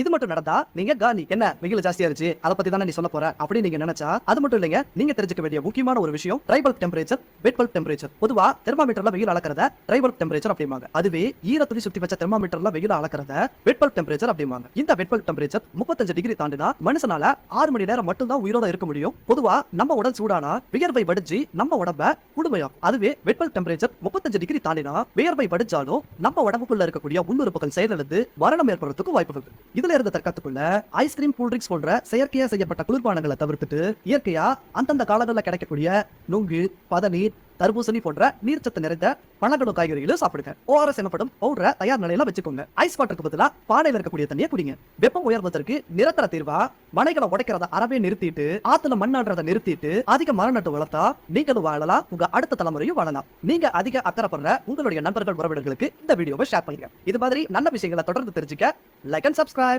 இது மட்டும் நடந்தா நீங்க காந்தி என்ன வெயில் ஜாஸ்தியா இருந்துச்சு? அதை பத்தி தானே நீ சொல்ல போற? அப்படின்னு நீங்க நினைச்சா அது மட்டும் இல்லைங்க. நீங்க தெரிஞ்சுக்க வேண்டிய முக்கியமான ஒரு விஷயம் dry bulb temperature wet bulb temperature பொதுவா தெர்மாமீட்டர்ல வெயில் அளக்கிறத ட்ரைபல் டெம்பரேச்சர் அப்படிம்பாங்க. அதுவே ஈரத்துணி சுத்தி வச்ச தெர்மாமீட்டர்ல வெயில் அளக்கிறத வெட் பல்ப் டெம்பரேச்சர் அப்படிம்பாங்க. இந்த வெட் பல்ப் டெம்பரேச்சர் முப்பத்தஞ்சு டிகிரி தாண்டினா மனுஷனால ஆறு மணி நேரம் மட்டும் தான் உயிரோட இருக்க முடியும். பொதுவா நம்ம உடல் சூடானா வியர்வை வடிஞ்சு நம்ம உடம்ப குடுமையாகும் அதுவே வெட் பல்ப் டெம்பரேச்சர் முப்பத்தஞ்சு டிகிரி தாண்டினா வியர்வை வடிச்சாலும் நம்ம உடம்புக்குள்ள இருக்கக்கூடிய உள்ளுறுப்புகள் செயலிழந்து மரணம் ஏற்படுறதுக்கு வாய்ப்பு இருக்கு. இதுல இருந்து தற்காத்துக்குள்ள ஐஸ்கிரீம் கூல்ட்ரிங்க்ஸ் போன்ற செயற்கையா செய்யப்பட்ட குளிர்பானங்களை தவிர்த்துட்டு இயற்கையா அந்தந்த காலங்களில் கிடைக்கக்கூடிய நுங்கு பதநீர் தர்பூசணி போன்ற நீர்ச்சத்து நிறைந்த பழங்களும் காய்கறிகளும் சாப்பிடுங்க. ஓஆர்எஸ் எனப்படும் பவுடரை தயார் நிலையில வச்சுக்கோங்க. ஐஸ் வாட்டருக்கு பதிலா பானையில் இருக்கக்கூடிய தண்ணியை குடிங்க. வெப்பம் உயர்வதற்கு நிரந்தர தீர்வா? மனைகளை உடைக்கிறத அறவே நிறுத்திட்டு ஆத்துல மண்ணாடுறத நிறுத்திட்டு அதிக மரம் நட்டு வளர்த்தா நீங்களும் வாழலாம் உங்க அடுத்த தலைமுறையும் வாழலாம். நீங்க அதிக அக்கறைப்படுற உங்களுடைய நண்பர்கள் உறவினர்களுக்கு இந்த வீடியோவை ஷேர் பண்ணுங்க. இது மாதிரி நல்ல விஷயங்களை தொடர்ந்து தெரிஞ்சுக்க லைக் அண்ட் சப்ஸ்கிரைப்